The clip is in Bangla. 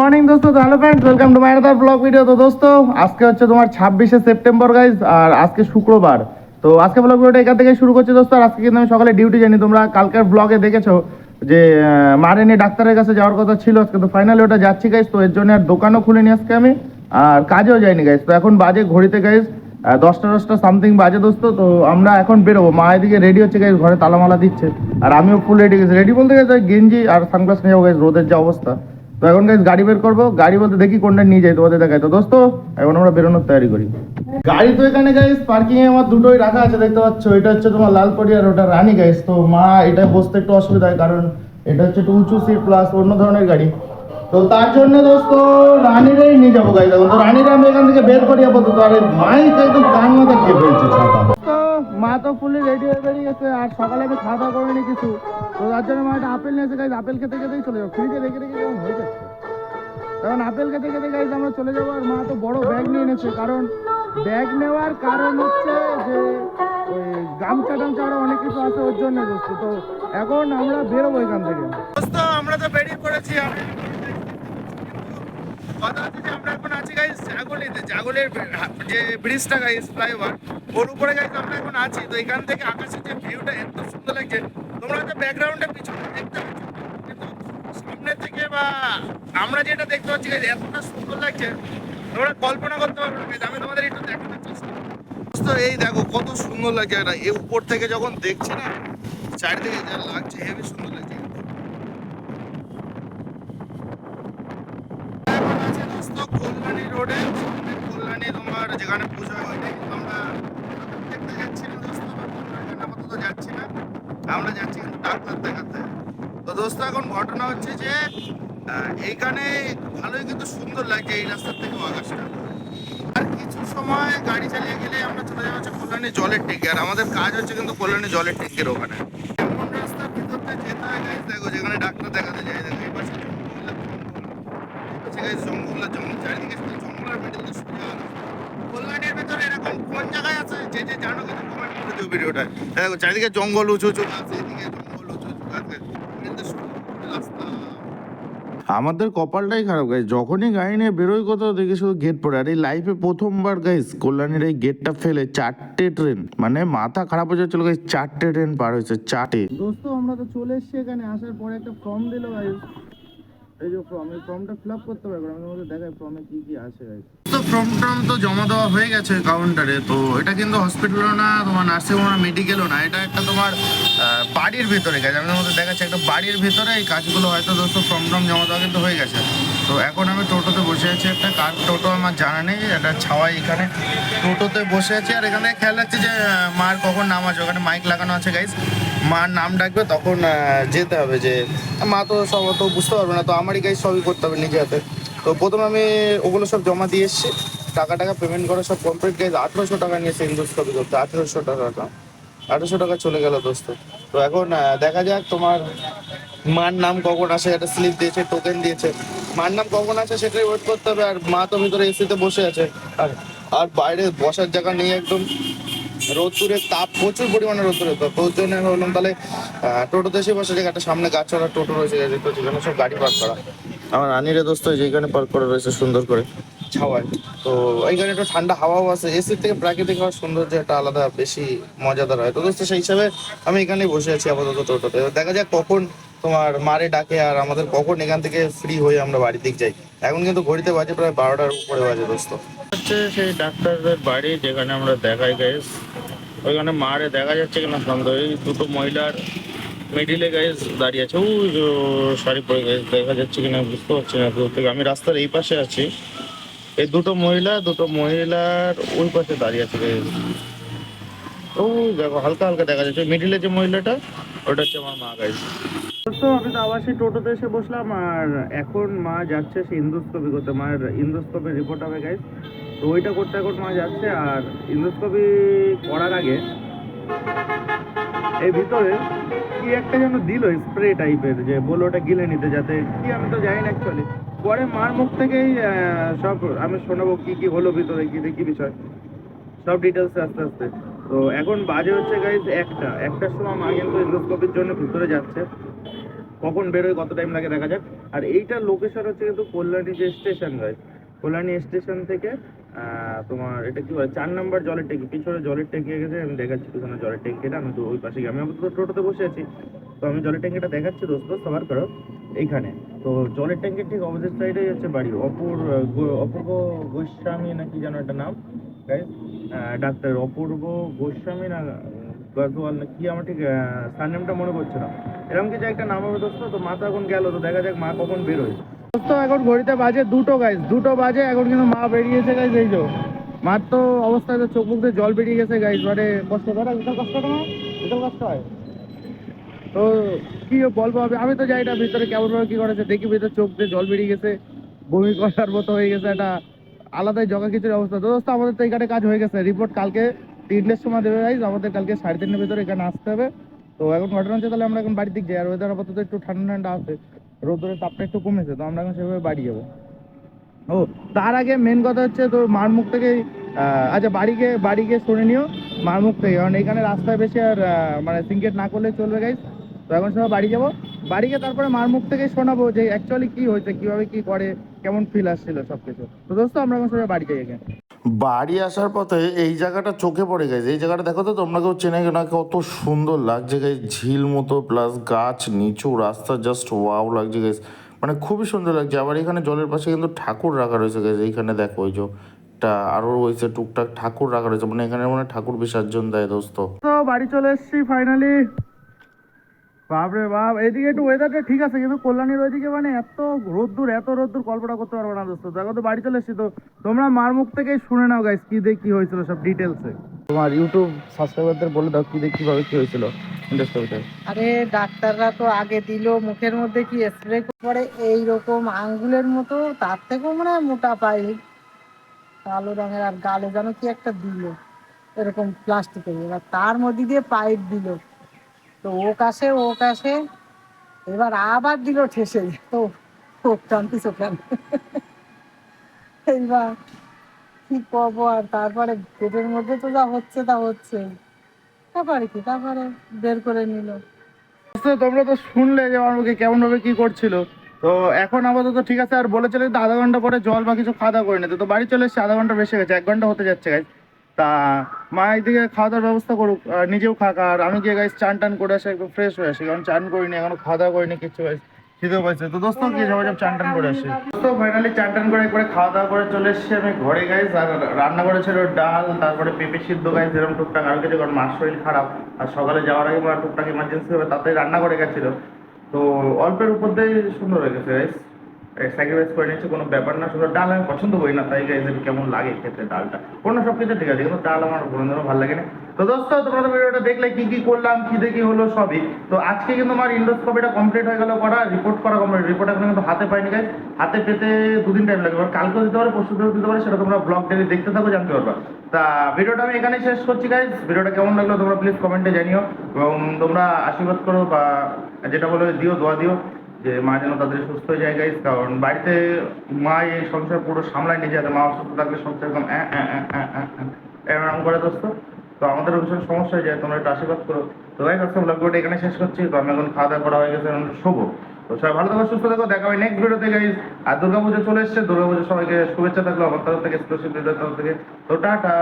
মর্নিং দোস্ত hello friends welcome to my other blog video তো দোস্ত, আজকে হচ্ছে তোমার ছাব্বিশে সেপ্টেম্বর গাইজ আর আজকে শুক্রবার। তো আজকে ব্লগ ভিডিওটা এখান থেকে শুরু করছি দোস্ত, আর আজকে কিন্তু আমি সকালে ডিউটি জানি তোমরা কালকের ব্লগে দেখেছ যে মারে নিয়ে ডাক্তারের কাছে যাওয়ার কথা ছিল, আজকে তো ফাইনালি ওটা যাচ্ছি গাইজ তো এর জন্য আর দোকানও খুলিনি আজকে আমি, আর কাজেও যাইনি গাইজ তো এখন বাজে ঘড়িতে গাইজ দশটা দশটা সামথিং বাজে দোস্ত। তো আমরা এখন বেরোবো। মা এদিকে রেডি হচ্ছে গাইজ ঘরে তালামালা দিচ্ছে, আর আমিও ফুল রেডি গেছি রেডি বলতে গেছে গেঞ্জি আর সানগ্লাস নিয়ে যাব গাইজ রোদের যা অবস্থা। তো এখন গাইজ গাড়ি বের করব। গাড়ি বলতে দেখি কোনটা নিয়ে যাই, তোমাদের দেখাই। তো দোস্ত, এখন আমরা বেরোনোর তৈরি করি। গাড়ি তো এখানে গাইজ পার্কিং এ আমার দুটোই রাখা আছে, দেখতে পাচ্ছ। এটা হচ্ছে তোমার লালপরি আর ওটা রানী গাইজ তো মা, এটা বসতে একটু অসুবিধা হয়, কারণ এটা হচ্ছে একটু উঁচু সিট প্লাস অন্য ধরনের গাড়ি। তো তার জন্য দোস্ত, রানীরাই নিয়ে যাব গাইজ এখন তো রানীরা আমি এখান থেকে বের করি আপাতত। আর মাইক একদম কান মাথা খেয়ে ফেলছে ছাতা তো মা তো ফুলি রেডি হয়ে বেরিয়ে গেছে, আর সকালে আমি খাওয়া দাওয়া করিনি কিছু। তো তার জন্য মা একটা আপেল নিয়েছে গাইজ আপেল খেতে খেতেই চলে যাব। ফ্রিজে রেখে রেখে কেমন হয়ে যাচ্ছে। কারণ আপেল খেতে খেতে গাইজ আমরা চলে যাব, আর মা তো বড় ব্যাগ নিয়ে এনেছে। কারণ ব্যাগ নেওয়ার কারণ হচ্ছে যে গামছা টামছা আরও অনেক কিছু আছে ওর জন্য দোস্ত তো এখন আমরা বেরোবো এখান থেকে। দোস্ত, আমরা তো বেরিয়ে পড়েছি কথা হচ্ছে যে আমরা এখন আছি গাইস জাগলিতে। জাগলের যে ব্রিজটা গাইস ফ্লাইওভার ওর উপরে গাইস আমরা এখন আছি, তো এখান থেকে আকাশের যে ভিউটা এত সুন্দর লাগছে, তোমরা হয়তো ব্যাকগ্রাউন্ডে পিছনে দেখতে পাচ্ছ কিন্তু সামনে থেকে বা আমরা যেটা দেখতে পাচ্ছি এতটা সুন্দর লাগছে, তোমরা কল্পনা করতে পারবে না আমি তোমাদের একটু দেখানোর চেষ্টা। তো এই দেখো, কত সুন্দর লাগছে এটা এই উপর থেকে যখন দেখছি না, চারিদিকে যা লাগছে হেভি সুন্দর লাগছে কল্যাণী রোডে কল্যাণী তোমার যেখানে পুজো হয়, আমরা দেখতে যাচ্ছি না দোস্ত আপাতত যাচ্ছি না আমরা যাচ্ছি ডাক্তার দেখাতে তো দোস্ত এখন ঘটনা হচ্ছে যে এইখানে ভালোই কিন্তু সুন্দর লাগছে এই রাস্তার থেকে আকাশটা আর কিছু সময় গাড়ি চালিয়ে গেলে আমরা চলে যাব হচ্ছে কল্যাণী জলের ট্যাঙ্কি আর আমাদের কাজ হচ্ছে কিন্তু কল্যাণী জলের ট্যাঙ্কির ওখানে এমন রাস্তার ভিতর দিয়ে যেতে হয় guys, দেখো যেখানে ডাক্তার দেখাতে যায় দেখো এই পাশে জঙ্গল জঙ্গল। চারিদিকে শুধু জঙ্গল আর সোজা রাস্তা। কোন জায়গায় আছে? যে যে জানো কিন্তু কমেন্ট করে দিও ভিডিওটা দেখো চারিদিকে জঙ্গল উঁচু উঁচু। গাছ এদিকে জঙ্গল উঁচু উঁচু গাছ রাস্তা। আমাদের কপালটাই খারাপ গাইজ যখনই গাড়ি নিয়ে বেরোই কোথাও দেখি শুধু গেট পড়ে। আর এই লাইফে প্রথমবার গাইজ কল্যাণীর এই গেটটা ফেলে চারটে ট্রেন মানে মাথা খারাপ হয়ে যাচ্ছিল গাইজ চারটে ট্রেন পার হয়েছে চারটে। দোস্ত আমরা তো চলে এসেছি এখানে। আসার পরে একটা ফর্ম দিল গাইজ এই যে ফর্ম ফর্মটা ফিল আপ করতে পারবে আমি তোমাদের দেখাই ফর্মে কি কি আছে তো ফর্ম টর্ম তো জমা দেওয়া হয়ে গেছে কাউন্টারে তো এটা কিন্তু হসপিটালও না, তোমার নার্সিং না মেডিকেলও না, এটা একটা তোমার বাড়ির ভিতরে গেছে আমি তোমাদের দেখাচ্ছি, একটা বাড়ির ভিতরে এই কাজগুলো হয়তো দোস্ত ফর্ম টর্ম জমা দেওয়া কিন্তু হয়ে গেছে। তো এখন আমি টোটোতে বসে আছি একটা, কার টোটো আমার জানা নেই, একটা ছাওয়াই এখানে টোটোতে বসে আছি, আর এখানে খেয়াল রাখছি যে মার কখন নাম আছে, ওখানে মাইক লাগানো আছে গাইজ মার নাম ডাকবে, তখন যেতে হবে যে, মা তো সব তো বুঝতে পারবে না, তো আমারই গাইজ সবই করতে হবে নিজে হাতে। তো প্রথমে আমি ওগুলো সব জমা দিয়ে এসেছি, টাকা টাকা পেমেন্ট করা সব কমপ্লিট গাইজ আঠেরোশো টাকা নিয়েছে ইন্ডোস্কোপি করতে আঠেরোশো টাকা আঠেরোশো টাকা চলে গেল দোস্ত। তো এখন দেখা যাক তোমার মার নাম কখন আসে, একটা স্লিপ দিয়েছে টোকেন দিয়েছে। মার নাম কখন আসে সেটাই ওয়েট করতে হবে, আর মা তো ভিতরে এসিতে বসে আছে। আর আর বাইরে বসার জায়গা নেই একদম। রোদ্দুরের তাপ, প্রচুর পরিমাণে রোদ্দুরের তাপ। ওর আমি ভাবলাম তাহলে টোটোতে এসে বসে জায়গাটা সামনে গাছ চড়া টোটো রয়েছে তো যেখানে সব গাড়ি পার্ক করা। আমার রানিরে দোস্ত যেখানে পার্ক করা রয়েছে সুন্দর করে, ছাওয়ায়। তো এইখানে একটু ঠান্ডা হাওয়াও আছে। এসির থেকে প্রাকৃতিক হওয়ার সৌন্দর্য একটা আলাদা, বেশি মজাদার হয়। তো দোস্ত, সেই হিসাবে আমি এখানেই বসে আছি আপাতত টোটোতে। দেখা যাক কখন তোমার মারে ডাকে আর আমাদের কখন এখান থেকে ফ্রি হয়ে আমরা বাড়ির দিক যাই। এখন কিন্তু ঘড়িতে বাজে প্রায় বারোটার উপরে বাজে দোস্ত। হচ্ছে সেই ডাক্তারদের বাড়ি যেখানে আমরা দেখাই গাইস ওইখানে মারে দেখা যাচ্ছে কিনা সন্দেহ। এই দুটো মহিলার মিডিলে গাইস দাঁড়িয়ে আছে। ওই শাড়ি পরে গাইস দেখা যাচ্ছে কিনা বুঝতে পারছি না দূর থেকে। আমি রাস্তার এই পাশে আছি। এই দুটো মহিলা, দুটো মহিলার ওই পাশে দাঁড়িয়ে আছে গাইস ও দেখো, হালকা হালকা দেখা যাচ্ছে। মিডিলে যে মহিলাটা, ওটা হচ্ছে আমার মা গাইস তো আমি তো আবার সেই টোটোতে এসে বসলাম। আর এখন মা যাচ্ছে সে ইন্দোস্কোপি করতে। মায়ের ইন্দোস্কোপের রিপোর্ট হবে গাইস তো ওইটা করতে এখন মা যাচ্ছে আর ইন্দোস্কোপি করার আগে এই ভিতরে কি একটা যেন দিল স্প্রে টাইপের, যে বলে ওটা গিলে নিতে যাতে কি আমি তো জানি না অ্যাকচুয়ালি পরে মার মুখ থেকেই সব আমি শোনাবো কি কি হলো ভিতরে, কি কি বিষয়। সব ডিটেলস আস্তে আস্তে। তো এখন বাজে হচ্ছে গাইজ একটা। একটার সময় মা কিন্তু এন্ডোস্কোপির জন্য ভিতরে যাচ্ছে। কখন বেরোয়, কত টাইম লাগে দেখা যাক। আর এইটার লোকেশন হচ্ছে কিন্তু কল্যাণী যে স্টেশন গাইজ কল্যাণী স্টেশন থেকে তোমার এটা কি বলে, চার নাম্বার জলের ট্যাঙ্কি, পিছনে জলের ট্যাঙ্কি গেছে আমি দেখাচ্ছি পিছনে জলের ট্যাঙ্কিটা, আমি তো ওই পাশে গিয়ে, আমি আপাতত টোটোতে বসে আছি। তো আমি জলের ট্যাঙ্কিটা দেখাচ্ছি, দোস্ত, সবার করো, এইখানে। তো জলের ট্যাঙ্কির ঠিক অপোজিট সাইডেই হচ্ছে বাড়ি, অপুর অপূর্ব গোস্বামী নাকি যেন একটা নাম ডাক্তার অপূর্ব গোস্বামী না, গজওয়াল না, কি আমার ঠিক সার সারনেমটা মনে পড়ছে না। এরকম কিছু একটা নাম হবে, দোস্ত, তো মা তো এখন গেল, তো দেখা যাক মা কখন বেরোয় দোস্ত এখন ঘড়িতে বাজে দুটো গাইজ দুটো বাজে, এখন কিন্তু মা বেরিয়েছে গাইজ এই যে। মার তো অবস্থায় তো চোখ মুখ জল বেরিয়ে গেছে গাইজ মানে কষ্ট করে বিশাল কষ্ট বিশাল কষ্ট হয়। তো কি বলব, আমি আমি তো যাই না ভিতরে কেমন ভাবে কি করেছে। দেখি ভিতরে চোখ দিয়ে জল বেরিয়ে গেছে, বমি করার মতো হয়ে গেছে, একটা আলাদাই জগা কিছুর অবস্থা। তো দোস্ত, আমাদের তো এখানে কাজ হয়ে গেছে। রিপোর্ট কালকে তিনটের সময় দেবে গাইজ আমাদের কালকে সাড়ে তিনটের ভিতরে এখানে আসতে হবে। তো এখন ঘটনা হচ্ছে, তাহলে আমরা এখন বাড়ির দিক যাই। আর ওয়েদার আপাতত একটু ঠান্ডা ঠান্ডা আছে। রোদ্রের তাপটা একটু কমেছে, তো আমরা এখন সেভাবে বাড়ি যাব। ও, তার আগে মেন কথা হচ্ছে তোর মার মুখ থেকে আচ্ছা বাড়ি গিয়ে বাড়ি গিয়ে শুনে নিও মার মুখ থেকে, কারণ এখানে রাস্তায় বেশি আর মানে সিঙ্কেট না করলে চলবে গাইজ তো এখন সবাই বাড়ি যাব। বাড়ি গিয়ে তারপরে মার মুখ থেকে শোনাবো যে অ্যাকচুয়ালি কি হয়েছে, কীভাবে কি করে, কেমন ফিল আসছিল সব কিছু তো দোস্ত, আমরা এখন সবাই বাড়ি যাই এখানে বাড়ি আসার পথে এই জায়গাটা চোখে পড়ে গেছে। এই জায়গাটা দেখো তো, তোমরা কেউ চেনে না কত সুন্দর লাগছে গাইজ ঝিল মতো প্লাস গাছ, নিচু রাস্তা জাস্ট ওয়াও লাগছে গাইজ মানে খুবই সুন্দর লাগছে। আবার এখানে জলের পাশে কিন্তু ঠাকুর রাখা রয়েছে গাইজ এইখানে দেখো ওই যে, টা আরও রয়েছে টুকটাক ঠাকুর রাখা রয়েছে। মানে এখানে মানে ঠাকুর বিসর্জন দেয় দোস্ত। বাড়ি চলে এসেছি ফাইনালি বাপরে বাপ এদিকে একটু ওয়েদারটা ঠিক আছে কিন্তু কল্যাণীর ওইদিকে মানে এত রোদ্দুর এত রোদ্দুর কল্পনা করতে পারব না দোস্ত। দেখো তো বাড়ি চলে এসেছি তো তোমরা মার মুখ থেকেই শুনে নাও গাইস কি দিয়ে কি হয়েছিল সব ডিটেলসে তোমার ইউটিউব সাবস্ক্রাইবারদের বলে দাও কি দিয়ে কীভাবে কি হয়েছিল আরে ডাক্তাররা তো আগে দিল মুখের মধ্যে কি স্প্রে করে এই রকম আঙ্গুলের মতো তার থেকেও মনে হয় মোটা পাইপ কালো রঙের আর গালে যেন কি একটা দিল এরকম প্লাস্টিকের এবার তার মধ্যে দিয়ে পাইপ দিল। তো ও কাছে ও কাছে এবার আবার দিল ঠেসে। তো চোখ টানতিস ওখানে। এইবার কি করব আর তারপরে পেটের মধ্যে তো যা হচ্ছে তা হচ্ছে। তারপরে কি? তারপরে বের করে নিল। তোমরা তো শুনলে যে আমার কেমন ভাবে কি করছিল। তো এখন আপাতত ঠিক আছে, আর বলেছিল আধা ঘণ্টা পরে জল বা কিছু খাওয়া দাওয়া করে নিতে। তো বাড়ি চলে এসেছে, আধা ঘণ্টা বেশি গেছে, এক ঘণ্টা হতে যাচ্ছে গাইজ তা মা এইদিকে খাওয়া দাওয়ার ব্যবস্থা করুক, আর নিজেও খাক, আর আমি গিয়ে গাইজ চান টান করে আসি একটু ফ্রেশ হয়ে আসি, কারণ চান করিনি, এখনও খাওয়া দাওয়া করিনি, কিছু খিদেও পাইছে। তো দোস্ত, কি সবাই সব চান টান করে আসি? দোস্ত ফাইনালি চান টান করে একবারে খাওয়া দাওয়া করে চলে এসেছি আমি ঘরে গাইজ আর রান্না করেছিল ডাল, তারপরে পেঁপে সিদ্ধ গাইজ যেরকম টুকটাক আর কিছু, কারণ মার শরীর খারাপ, আর সকালে যাওয়ার আগে মা টুকটাক ইমার্জেন্সি হবে তাড়াতাড়ি রান্না করে গেছিল। তো অল্পের উপর দিয়ে সুন্দর হয়ে গেছে গাইজ স্যাক্রিফাইস করে নিচ্ছে, কোনো ব্যাপার না, শুধু ডাল আমি পছন্দ করি না, তাই গাইজ কেমন লাগে ক্ষেত্রে ডালটা? অন্য সব কিছু ঠিক আছে, কিন্তু ডাল আমার কোনোদিনও ভালো লাগে না তো দোস্ত, তোমরা তো ভিডিওটা দেখলে, কি কি করলাম, কি দেখি হলো সবই। তো আজকে কিন্তু আমার ইন্ডোস্কোপিটা কমপ্লিট হয়ে গেল করা রিপোর্ট করা কমপ্লিট রিপোর্ট এখন কিন্তু হাতে পাইনি গাইজ হাতে পেতে দুদিন টাইম লাগবে কালকেও দিতে পারে, পরশু দিতে পারে, সেটা তোমরা ব্লগ ডেলি দেখতে থাকো, জানতে পারবা। তা ভিডিওটা আমি এখানেই শেষ করছি গাইজ ভিডিওটা কেমন লাগল তোমরা প্লিজ কমেন্টে জানিও, এবং তোমরা আশীর্বাদ করো বা যেটা বলে দিও, দোয়া দিও। যে মা যেন তাদের সুস্থ গাইজ কারণ বাড়িতে মা এই সংসার পুরো সামলায় নিয়ে যাতে মা অসুস্থ থাকলে সংসার একদম এরকম করে দোস্ত। তো আমাদের ভীষণ সমস্যা হয়ে যায়, তোমরা একটু আশীর্বাদ করো। তো গাইজ আজকে ব্লগটা এখানে শেষ করছি। তো আমি এখন খাওয়া দাওয়া করা হয়ে গেছে, এখন শোবো। তো সবাই ভালো থাকো, সুস্থ থাকো, দেখা হয় নেক্সট ভিডিওতে গাইজ আর দুর্গাপুজো চলে এসছে দুর্গাপুজো সবাইকে শুভেচ্ছা থাকল আমার তরফ থেকে স্পেশাল তরফ থেকে। তো টাটা।